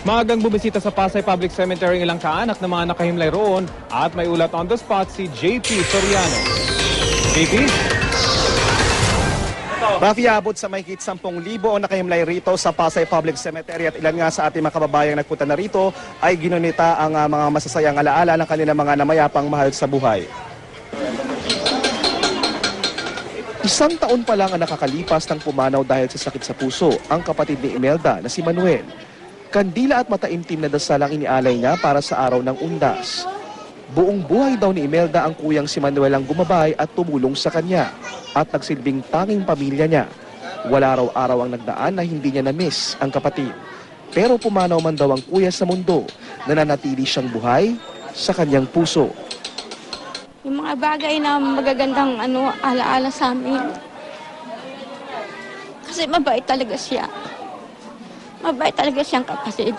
Maagang bumisita sa Pasay Public Cemetery ang ilang kaanak ng mga nakahimlay roon at may ulat on the spot si JP Soriano. JP? Rafi, abot sa mahigit 10,000 o nakahimlay rito sa Pasay Public Cemetery at ilan nga sa ating mga kababayang nagpunta na rito ay ginunita ang ah, mga masasayang alaala ng kanilang mga namayapang mahal sa buhay. Isang taon pa lang ang nakakalipas ng pumanaw dahil sa sakit sa puso ang kapatid ni Imelda na si Manuel. Kandila at mataimtim na dasal ang inialay niya para sa araw ng undas. Buong buhay daw ni Imelda ang kuyang si Manuel ang gumabay at tumulong sa kanya at nagsilbing tanging pamilya niya. Wala raw araw ang nagdaan na hindi niya na-miss ang kapatid. Pero pumanaw man daw ang kuya sa mundo, nananatili siyang buhay sa kanyang puso. Yung mga bagay na magagandang ano, alaala sa amin. Kasi mabait talaga siya. Mabait talaga siyang kapatid.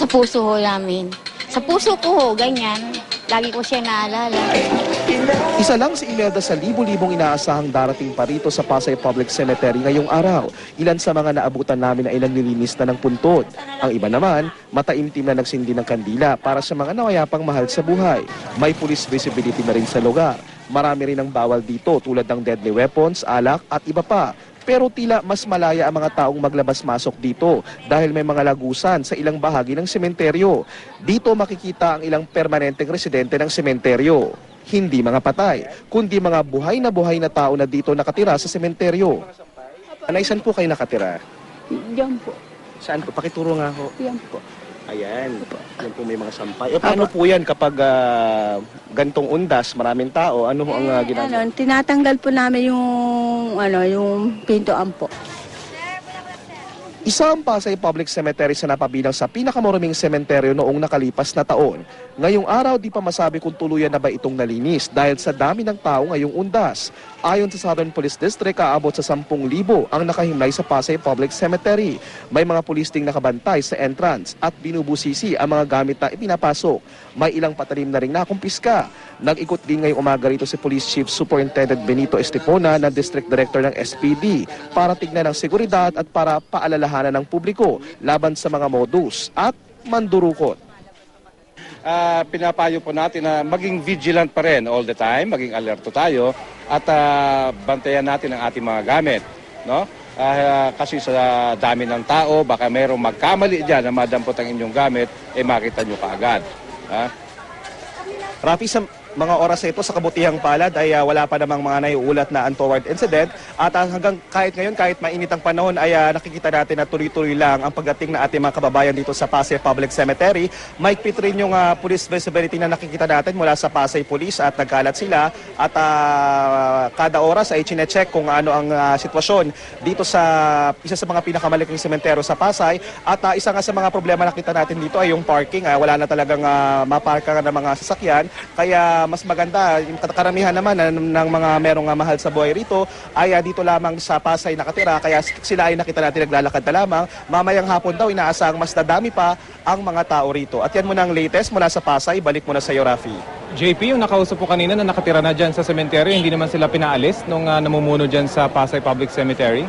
Sa puso ho namin. Sa puso ko ho, ganyan. Lagi ko siya naalala. Isa lang si Imelda sa libo-libong inaasahang darating pa rito sa Pasay Public Cemetery ngayong araw. Ilan sa mga naabutan namin ay ilang nilinis na ng puntod. Ang iba naman, mataimtim na nagsindi ng kandila para sa mga nawayapang mahal sa buhay. May police visibility na rin sa lugar. Marami rin ang bawal dito tulad ng deadly weapons, alak at iba pa. Pero tila mas malaya ang mga taong maglabas-masok dito dahil may mga lagusan sa ilang bahagi ng sementeryo. Dito makikita ang ilang permanenteng residente ng sementeryo. Hindi mga patay, kundi mga buhay na buhay na tao na dito nakatira sa sementeryo. Anay, saan po kayo nakatira? Diyan po. Saan po? Pakituro nga ho. Yan po. Ayan. Yan po may mga sampay. E paano po yan kapag ah, gantong undas, maraming tao, ano ho ang uh, ginagawa? Ano, tinatanggal po namin yung ano, yung pintuan po. Isa ang Pasay Public Cemetery sa napabilang sa pinakamaruming sementeryo noong nakalipas na taon. Ngayong araw di pa masabi kung tuluyan na ba itong nalinis dahil sa dami ng tao ngayong undas. Ayon sa Southern Police District, aabot sa 10,000 ang nakahimlay sa Pasay Public Cemetery. May mga pulis ding nakabantay sa entrance at binubusisi ang mga gamit na ipinapasok. May ilang patalim na ring nakumpiska. Nag-ikot din ngayong umaga rito si Police Chief Superintendent Benito Estepona na District Director ng SPD para tignan ang seguridad at para paalalahanan ng publiko laban sa mga modus at mandurukot. Ah, pinapayo po natin na maging vigilant pa rin all the time, maging alerto tayo at ah, bantayan natin ang ating mga gamit, no? Ah, kasi sa dami ng tao, baka mayroong magkamali diyan na madampot ang inyong gamit, eh makita nyo kaagad. Ha? Rafi, sa mga oras na ito sa kabutihang palad ay ah, wala pa namang mga naiulat na untoward incident at ah, hanggang kahit ngayon, kahit mainit ang panahon ay ah, nakikita natin na tuloy-tuloy lang ang pagdating na ating mga kababayan dito sa Pasay Public Cemetery. Mahigpit rin yung ah, police visibility na nakikita natin mula sa Pasay Police at nagkalat sila at ah, kada oras ay chinecheck kung ano ang ah, sitwasyon dito sa isa sa mga pinakamalaking sementeryo sa Pasay at ah, isa nga sa mga problema nakita natin dito ay yung parking. Ah, wala na talagang uh, maparka ng mga sasakyan kaya mas maganda yung karamihan naman ah, ng mga merong ah, mahal sa buhay rito ay ah, dito lamang sa Pasay nakatira kaya sila ay nakita natin naglalakad na lamang. Mamayang hapon daw inaasahang mas dadami pa ang mga tao rito. At yan muna ang latest mula sa Pasay. Balik muna sa iyo, Rafi. JP, yung nakausap po kanina na nakatira na dyan sa sementeryo, hindi naman sila pinaalis nung ah, namumuno dyan sa Pasay Public Cemetery?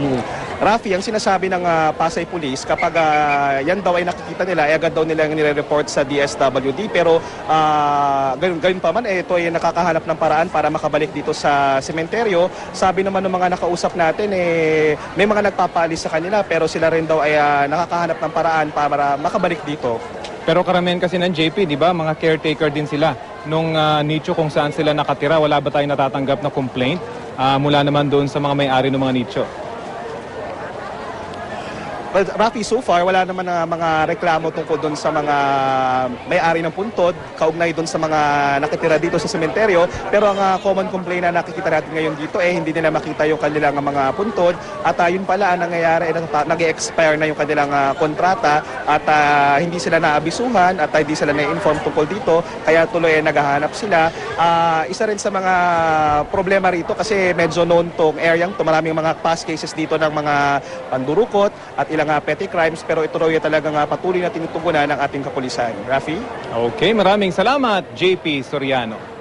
Hmm. Rafi, ang sinasabi ng ah, Pasay Police, kapag ah, yan daw ay nakikita nila, ay agad daw nila nire-report sa DSWD. Pero uh, ganun, ganun pa man, eh, ito ay nakakahanap ng paraan para makabalik dito sa sementeryo. Sabi naman ng mga nakausap natin, eh, may mga nagpapaalis sa kanila, pero sila rin daw ay ah, nakakahanap ng paraan para makabalik dito. Pero karamihan kasi ng JP, di ba, mga caretaker din sila nung ah, nicho kung saan sila nakatira. Wala ba tayong natatanggap na complaint ah, mula naman doon sa mga may-ari ng mga nicho? Well, Rafi, so far, wala naman na mga reklamo tungkol doon sa mga may-ari ng puntod, kaugnay doon sa mga nakitira dito sa sementeryo. Pero ang ah, common complaint na nakikita natin ngayon dito, eh, hindi nila makita yung kanilang ah, mga puntod. At ah, yun pala, ang nangyayari, eh, nag-expire na yung kanilang ah, kontrata at ah, hindi sila naabisuhan at ah, hindi sila na-inform tungkol dito. Kaya tuloy eh, naghahanap sila. Ah, isa rin sa mga problema rito kasi medyo known tong area to. Maraming mga past cases dito ng mga pandurukot at ilang ah, petty crimes pero ito raw yung talagang ah, patuloy na tinutugunan ng ating kapulisan. Rafi? Okay, maraming salamat, JP Soriano.